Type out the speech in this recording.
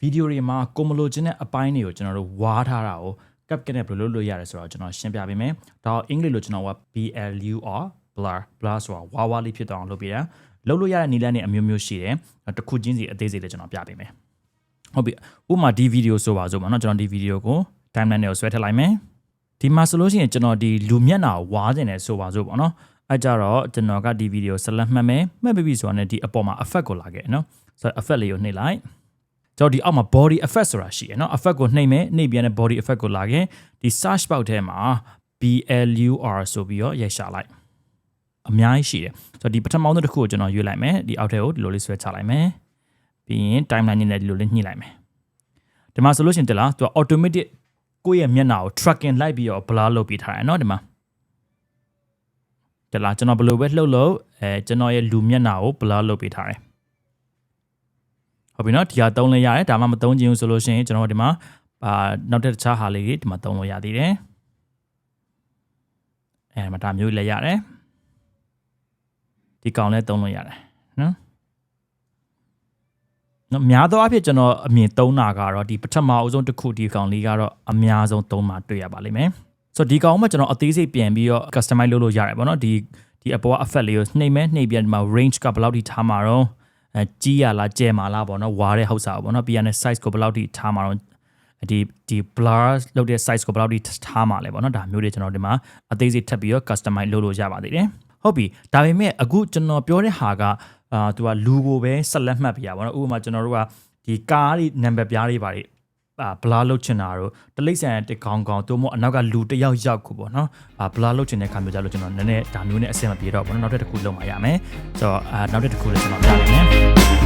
ဗီဒီယိုတွေမှာကိုမလိုချင်တဲ့အပိုင်းတွေကိုကျွန်တော်တို့ဝါးထားတာကို CapCut နဲ့ဘယ်လိုလုပ်လို့ရတယ်ဆိုတော့ကျွန်တော်ရှင်းပြပေးမယ်ဒါအင်္ဂလိပ်လိုကျွန်တော်က BLUR blur blur ဆိုတာဝါးဝါးလေးဖြစ်တော့အောင်လုပ်ပေးတာလုပ်လို့ရတဲ့နည်းလမ်းတွေအမျိုးမျိုးရှိတယ်တစ်ခုချင်းစီအသေးစိတ်လေးကျွန်တော်ပြပေးမယ်ဟုတ်ပြီဥပမာဒီဗီဒီယိုဆိုပါစို့ပါเนาะကျွန်တော်ဒီဗီဒီယိုကို timeline နဲ့ဆွဲထည့်လိုက်မယ်ဒီမှာဆိုလို့ရှိရင်ကျွန်တော်ဒီလူမျက်နှာကိုဝါးကျင်တယ်ဆိုပါစို့ပါเนาะအဲကြတော့ကျွန်တော်ကဒီဗီဒီယိုဆက်လက်မှတ်မယ်မှတ်ပြီးပြီဆိုတာနဲ့ဒီအပေါ်မှာ effect ကိုလာခဲ့เนาะဆိုတော့ effect လေးကိုနှိပ်လိုက် ကျွန်တော်ဒီအောက်မှာ body effect ဆိုတာရှိရယ်เนาะ effect ကိုနှိပ်မယ်နှိပ်ပြန်တဲ့ body effect ကိုလာခဲ့ဒီ search box ထဲမှာ BLUR ဆိုပြီးတော့ရိုက်ရှာလိုက်အများကြီးရှိတယ်ဆိုတော့ဒီပထမဆုံးတစ်ခုကိုကျွန်တော်ရွေးလိုက်မယ်ဒီအောက်ထဲကိုဒီလိုလေးဆွဲချလိုက်မယ်ပြီးရင် timeline နဲ့ဒီလိုလေးညှိလိုက်မယ်ဒီမှာဆိုလို့ရှိရင်တလားသူက automatic ကိုယ့်ရဲ့မျက်နှာကို tracking လိုက်ပြီးတော့ blur လုပ်ပေးထားတယ်เนาะဒီမှာတလားကျွန်တော်ဘယ်လိုပဲလှုပ်လို့အဲကျွန်တော်ရဲ့လူမျက်နှာကို blur လုပ်ပေးထားတယ် ဟုတ်ပြီနော်ဒီဟာသုံးလဲရတယ်ဒါမှမသုံးချင်ဘူးဆိုလို့ရှိရင်ကျွန်တော်ဒီမှာအာနောက်တစ်တခြားဟာလေးတွေဒီမှာသုံးလို့ရသေးတယ်အဲမှာဒါမျိုးလည်းရတယ်ဒီကောင်လည်းသုံးလို့ရတယ်နော်နော်များသောအားဖြင့်ကျွန်တော်အမြင်သုံးတာကတော့ဒီပထမအဆုံးတစ်ခုဒီကောင်လေးကတော့အများဆုံးသုံးမှာတွေ့ရပါလိမ့်မယ်ဆိုတော့ဒီကောင်မှကျွန်တော်အသေးစိတ်ပြန်ပြီးတော့ customize လုပ်လို့ရတယ်ပေါ့နော်ဒီဒီအပေါ်က effect လေးကိုနှိမ့်မဲ့နှိမ့်ပြန်ဒီမှာ range ကဘယ်လောက်ထိထားမှာတော့ အဲကြီးရလားကျဲမှာလားပေါ့နော်ဝါတဲ့ဟုတ်စားပေါ့နော်ပြီးရတဲ့ size ကိုဘယ်လောက်ထိထားမှာတော့ဒီဒီ blur လုပ်တဲ့ size ကိုဘယ်လောက်ထိထားမှာလဲပေါ့နော်ဒါမျိုးတွေကျွန်တော်ဒီမှာအသေးစိတ်ထပ်ပြီးတော့ customize လုပ်လို့ရပါသေးတယ်ဟုတ်ပြီဒါပေမဲ့အခုကျွန်တော်ပြောတဲ့ဟာကအာသူကလူကိုပဲဆက်လက်မှတ်ပြရပါတော့ဥပမာကျွန်တော်တို့ကဒီကားတွေနံပါတ်ပြားတွေပါတယ်အာ ဘလာလုတ်ချင်တာတို့တလိမ့်ဆန်တကောင်းကောင်းတို့မို့အနောက်ကလူတစ်ယောက်ရောက်ခုပေါ့နော်အာဘလာလုတ်ချင်တဲ့ခါမျိုးကြလို့ကျွန်တော်နည်းနည်းဒါမျိုးနဲ့အဆင်မပြေတော့ဘောနော်နောက်တစ်တစ်ခုလုံးမရမယ်ဆိုတော့အာနောက်တစ်တစ်ခုလည်းကျွန်တော်ပြနေမယ်